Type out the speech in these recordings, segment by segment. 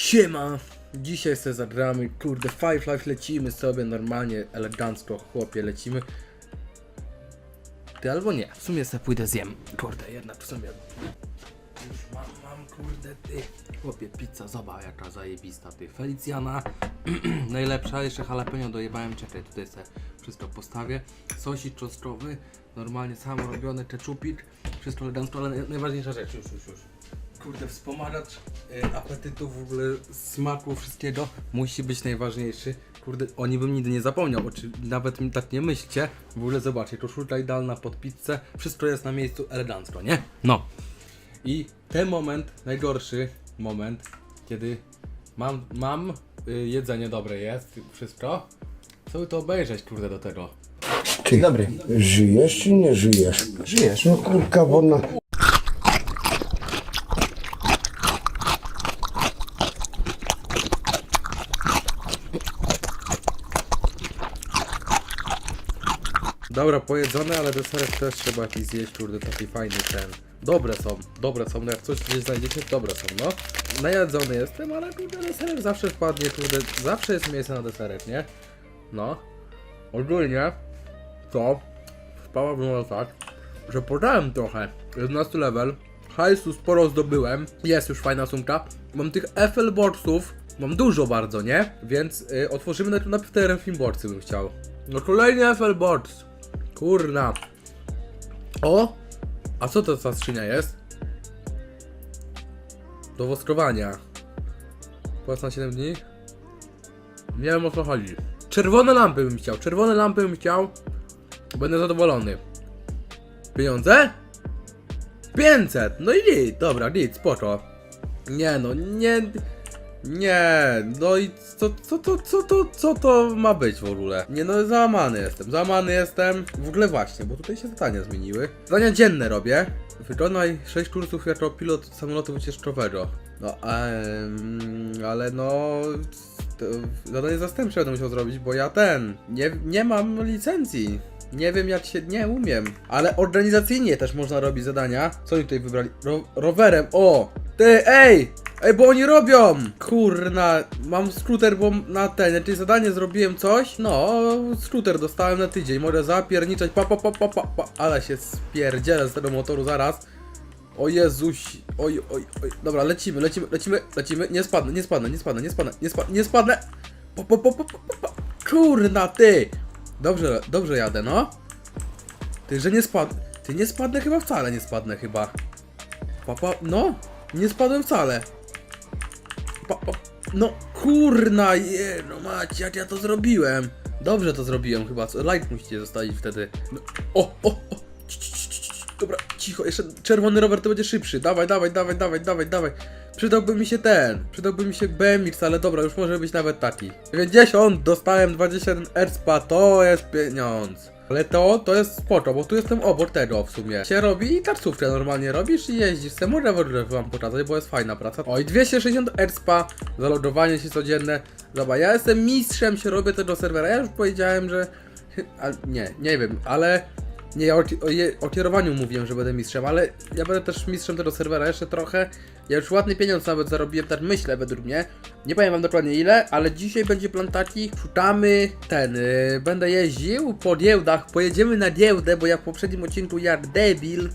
Siema! Dzisiaj sobie zagramy, kurde, Five Life lecimy sobie normalnie, elegancko, chłopie, lecimy. Ty albo nie, w sumie sobie pójdę zjem. Kurde, jedna tu sobie. Już mam, mam, kurde, ty. Chłopie, pizza, zobacz jaka zajebista, ty. Felicjana, najlepsza, jeszcze jalapeno dojebałem, czekaj, tutaj sobie wszystko postawię. Sosik czosnkowy, normalnie sam robiony, keczupik, wszystko elegancko, ale naj- najważniejsza rzecz, już, już, już. Kurde, wspomagacz y, apetytu, w ogóle smaku, wszystkiego musi być najważniejszy. Kurde, o nim bym nigdy nie zapomniał, oczy, nawet mi tak nie myślcie. W ogóle zobaczcie, koszulka idealna pod pizzę, wszystko jest na miejscu elegancko, nie? No. I ten moment, najgorszy moment, kiedy mam, mam y, jedzenie dobre jest, wszystko. Co by to obejrzeć, kurde, do tego? Ty, Dobry. żyjesz czy nie żyjesz? Żyjesz. No kurka wodna. Dobra, pojedzone, ale deserek też trzeba jakiś zjeść, kurde, taki fajny ten. Dobre są, dobre są, no jak coś gdzieś znajdziecie, dobre są, no. Najedzony jestem, ale kurde, deserek zawsze wpadnie, kurde, zawsze jest miejsce na deserek, nie? No. Ogólnie, to sprawa wygląda tak, że podałem trochę, 11 level, hajsu sporo zdobyłem, jest już fajna sumka, mam tych FL boxów, mam dużo bardzo, nie? Więc y, otworzymy najpierw najpierw te bym chciał. No kolejny FL box, kurna. O! A co to za skrzynia jest? Do woskowania. Płac na 7 dni? Nie wiem o co chodzi. Czerwone lampy bym chciał, czerwone lampy bym chciał. Będę zadowolony. Pieniądze? 500! No i nic, dobra, nic, spoko. Nie no, nie... Nie, no i co, co, to, co, to, co to ma być w ogóle? Nie no, załamany jestem, załamany jestem. W ogóle właśnie, bo tutaj się zadania zmieniły. Zadania dzienne robię. Wykonaj 6 kursów jako pilot samolotu wycieczkowego. No, em, ale no... To zadanie zastępcze będę musiał zrobić, bo ja ten... Nie, nie mam licencji. Nie wiem jak się, nie umiem. Ale organizacyjnie też można robić zadania. Co oni tutaj wybrali? Ro rowerem, o! Ty, ej! Ej, bo oni robią! Kurna, mam skuter, bo na ten, czyli zadanie zrobiłem coś. No, skuter dostałem na tydzień, mogę zapierniczać, pa, pa, pa, pa, pa, pa. Ale się spierdzielę z tego motoru zaraz. O Jezuś, oj, oj, oj. Dobra, lecimy, lecimy, lecimy, lecimy. Nie spadnę, nie spadnę, nie spadnę, nie spadnę, nie spadnę, nie spadnę. Po, po, po, po, po, po. Kurna, ty! Dobrze, dobrze jadę, no. Ty, że nie spadnę. Ty, nie spadnę chyba wcale, nie spadnę chyba. Papa, no, nie spadłem wcale. Pa, no, kurna, je, no macie, jak ja to zrobiłem. Dobrze to zrobiłem chyba, like musicie zostawić wtedy. No, o, o, o, dobra, cicho, jeszcze czerwony rower to będzie szybszy. Dawaj, dawaj, dawaj, dawaj, dawaj, dawaj. Przydałby mi się ten, przydałby mi się BMX, ale dobra, już może być nawet taki. 90, dostałem 21 ERSPA, to jest pieniądz. Ale to, to jest spoko, bo tu jestem obok tego w sumie. Się robi i taksówkę normalnie robisz i jeździsz. Se ogóle wam pokazać, bo jest fajna praca. Oj, 260 ERSPA, zalogowanie się codzienne. Zobacz, ja jestem mistrzem, się robię tego serwera. Ja już powiedziałem, że... A, nie, nie wiem, ale... Nie, ja o, o, o kierowaniu mówiłem, że będę mistrzem, ale ja będę też mistrzem tego serwera jeszcze trochę. Ja już ładny pieniądz nawet zarobiłem, tak myślę według mnie. Nie powiem wam dokładnie ile, ale dzisiaj będzie plan taki. Szukamy ten, yy, będę jeździł po giełdach, pojedziemy na giełdę, bo ja w poprzednim odcinku jak debil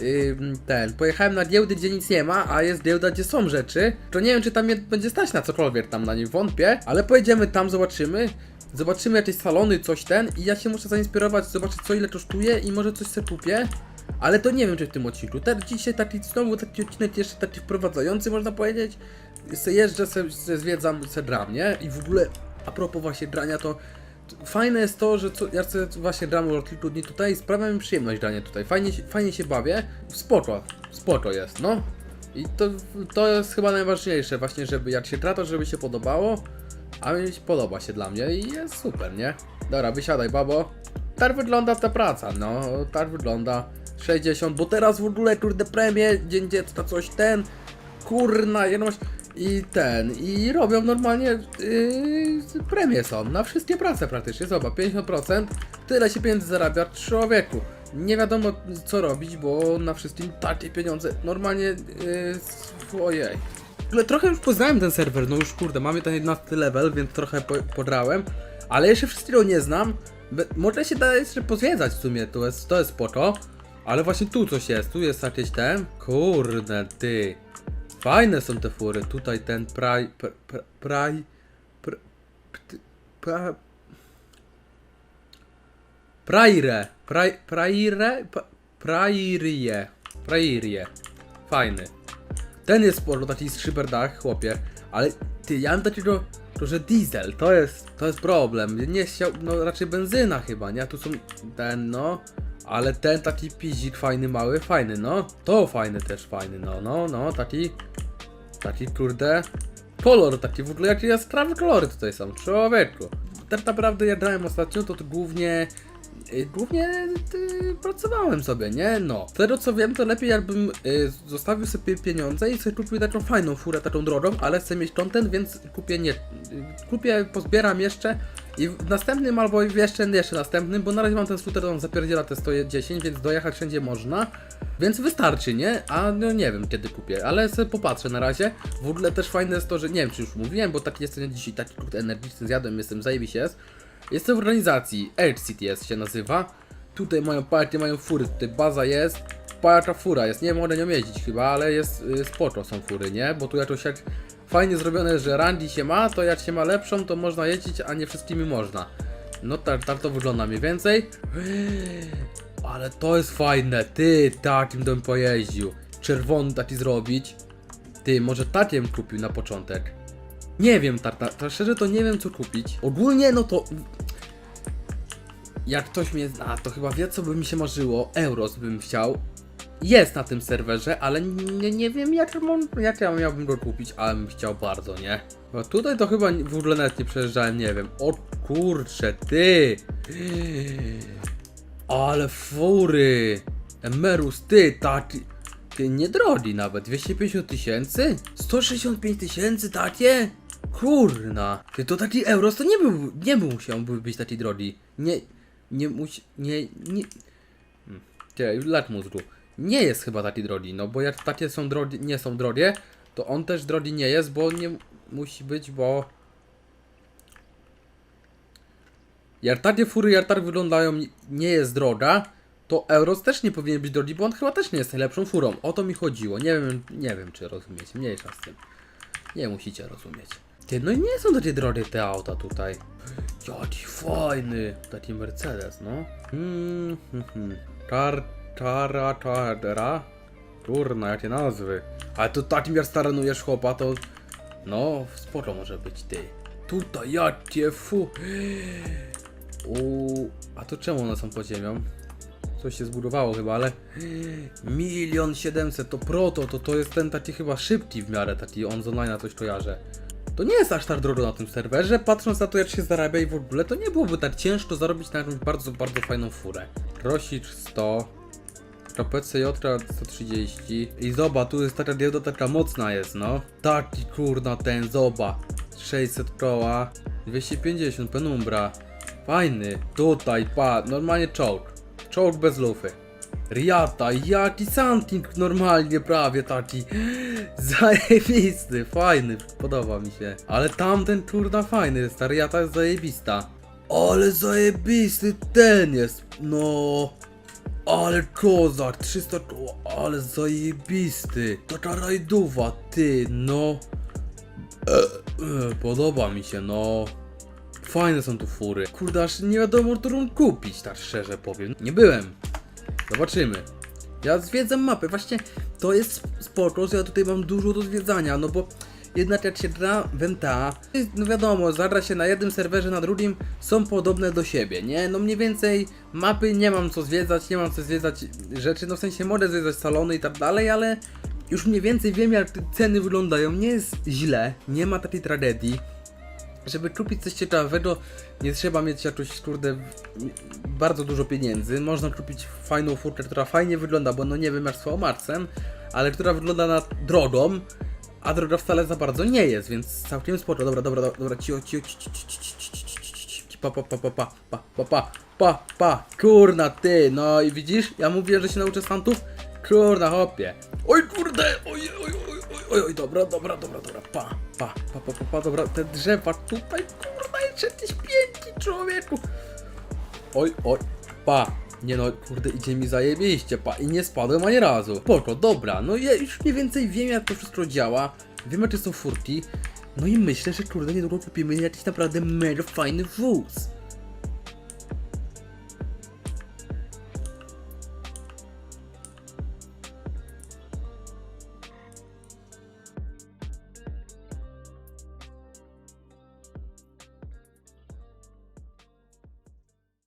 yy, ten, pojechałem na giełdy, gdzie nic nie ma, a jest giełda, gdzie są rzeczy. To nie wiem, czy tam będzie stać na cokolwiek tam na nim, wątpię, ale pojedziemy tam, zobaczymy. Zobaczymy jakieś salony, coś ten i ja się muszę zainspirować, zobaczyć co ile kosztuje i może coś sobie kupię. Ale to nie wiem czy w tym odcinku. Tak dzisiaj taki znowu taki odcinek jeszcze taki wprowadzający można powiedzieć. Se jeżdżę, se, se zwiedzam, se dram, nie? I w ogóle a propos właśnie drania to fajne jest to, że co, ja sobie właśnie gram od kilku dni tutaj i sprawia mi przyjemność granie tutaj. Fajnie, fajnie się bawię. Spoko, spoko jest, no. I to, to jest chyba najważniejsze właśnie, żeby jak się gra, to żeby się podobało. A mi podoba się dla mnie i jest super, nie? Dobra, wysiadaj, babo. Tak wygląda ta praca, no, tak wygląda. 60, bo teraz w ogóle, kurde, premie, dzień dziecka, coś ten, kurna, jedność i ten, i robią normalnie, yy, premie są, na wszystkie prace praktycznie, zobacz, 50%, tyle się pieniędzy zarabia człowieku. Nie wiadomo co robić, bo na wszystkim takie pieniądze, normalnie, yy, ojej. Ogóle trochę już poznałem ten serwer, no już kurde, mamy ten 11 level, więc trochę po, podrałem, ale jeszcze wszystkiego nie znam. Be- Może się da jeszcze pozwiedzać w sumie, to jest, to jest spoko. Ale właśnie tu coś jest, tu jest jakieś ten. Kurde, ty. Fajne są te fury, tutaj ten praj, pr, pr, praj, pr, pr, pra, Praire, praj, praire, prairie. Fajny. Ten jest sporo, taki szyberdach, chłopie. Ale ty, ja mam takiego, to że diesel, to jest, to jest problem. Nie chciał, no raczej benzyna chyba, nie? Tu są ten, no. Ale ten taki pizik fajny, mały, fajny, no. To fajny też, fajny, no, no, no, taki, taki kurde, kolor taki, w ogóle jakie jaskrawe kolory tutaj są, człowieku. Tak naprawdę ja grałem ostatnio, to, to głównie Głównie y, pracowałem sobie, nie? No. Z tego co wiem, to lepiej jakbym y, zostawił sobie pieniądze i sobie kupił taką fajną furę, taką drogą, ale chcę mieć content, więc kupię nie. y, Kupię, pozbieram jeszcze i w następnym albo jeszcze, jeszcze następnym, bo na razie mam ten skuter, on zapierdziela te 110, więc dojechać wszędzie można. Więc wystarczy, nie? A no nie wiem kiedy kupię, ale sobie popatrzę na razie. W ogóle też fajne jest to, że nie wiem czy już mówiłem, bo taki jestem dzisiaj taki kurde energiczny, zjadłem, jestem zajebiście jest. Jestem w organizacji Edge CTS się nazywa. Tutaj mają partie, mają fury, tutaj baza jest. Parka fura jest, nie mogę nią jeździć chyba, ale jest y, spoko są fury, nie? Bo tu jakoś jak fajnie zrobione, że Randy się ma, to jak się ma lepszą, to można jeździć, a nie wszystkimi można. No tak, tak to wygląda mniej więcej. Ale to jest fajne, ty, takim bym pojeździł. Czerwony taki zrobić. Ty, może takiem kupił na początek. Nie wiem, tarta, to szczerze to nie wiem co kupić. Ogólnie no to... Jak ktoś mnie zna, to chyba wie co by mi się marzyło. Euros bym chciał. Jest na tym serwerze, ale nie, nie wiem jak, jak ja miałbym go kupić, ale bym chciał bardzo, nie? Bo tutaj to chyba w ogóle nawet nie przejeżdżałem, nie wiem. O kurcze, ty! Ale fury! Emerus, ty, taki... Ty, nie drogi nawet, 250 tysięcy? 165 tysięcy takie? Kurna! Ty, to taki Euros to nie był, nie był musiałby być taki drogi. Nie, nie musi, nie, nie... Hmm. Ty, lat mózgu. Nie jest chyba taki drogi, no bo jak takie są drogi, nie są drogie, to on też drogi nie jest, bo nie musi być, bo... Jak takie fury jak tak wyglądają, nie jest droga, to Euros też nie powinien być drogi, bo on chyba też nie jest najlepszą furą. O to mi chodziło. Nie wiem, nie wiem czy rozumiecie. Mniejsza z tym. Nie musicie rozumieć. Ty, no nie są takie drogie te auta tutaj. Jaki fajny. Taki Mercedes, no. Hmm, hmm, hmm. Tar, tara, tara. Kurna, jakie nazwy. Ale to takim jak staranujesz chłopa, to... No, sporo może być, ty. Tutaj, jakie fu... Uuu, a to czemu one są pod ziemią? Coś się zbudowało chyba, ale... Milion siedemset, to proto, to to jest ten taki chyba szybki w miarę, taki on z online coś kojarzę. To nie jest aż tak drogo na tym serwerze, patrząc na to jak się zarabia i w ogóle, to nie byłoby tak ciężko zarobić na jakąś bardzo, bardzo fajną furę. Rosicz 100, KPCJ 130 i zoba, tu jest taka giełda taka mocna jest, no. Taki kurna ten, zoba. 600 koła, 250 penumbra. Fajny, tutaj, pa, normalnie czołg. Czołg bez lufy. Riata, jaki something normalnie prawie taki zajebisty, fajny, podoba mi się. Ale tamten kurna fajny jest, ta Riata jest zajebista. Ale zajebisty ten jest, no. Ale kozak, 300 koła, ale zajebisty. Taka rajdowa, ty, no. E, e, podoba mi się, no. Fajne są tu fury. Kurde, aż nie wiadomo, którą kupić, tak szczerze powiem. Nie byłem. Zobaczymy. Ja zwiedzam mapę, właśnie to jest spoko, że ja tutaj mam dużo do zwiedzania, no bo jednak jak się gra w no wiadomo, zagra się na jednym serwerze, na drugim są podobne do siebie, nie? No mniej więcej mapy nie mam co zwiedzać, nie mam co zwiedzać rzeczy, no w sensie mogę zwiedzać salony i tak dalej, ale już mniej więcej wiem jak ceny wyglądają, nie jest źle, nie ma takiej tragedii. Żeby kupić coś ciekawego, nie trzeba mieć jakoś, kurde, bardzo dużo pieniędzy. Można kupić fajną furkę, która fajnie wygląda, bo no nie wiem jak z marcem, ale która wygląda na drogą, a droga wcale za bardzo nie jest, więc całkiem spoko. Dobra, dobra, dobra, cio, cio, cio, pa, pa, pa, pa, pa, pa, pa, pa, pa, pa, kurna ty, no i widzisz, ja mówię, że się nauczę stantów, kurna hopie. Oj kurde, oj, oj, oj, oj, oj, dobra, dobra, dobra, dobra, pa, pa, pa, pa, pa, pa dobra, te drzewa tutaj, kurwa, jeszcze ty śpięci, człowieku. Oj, oj, pa. Nie no, kurde, idzie mi zajebiście, pa. I nie spadłem ani razu. Spoko, dobra, no ja już mniej więcej wiem, jak to wszystko działa. Wiem, jakie są furki. No i myślę, że kurde, niedługo kupimy jakiś naprawdę mega fajny wóz.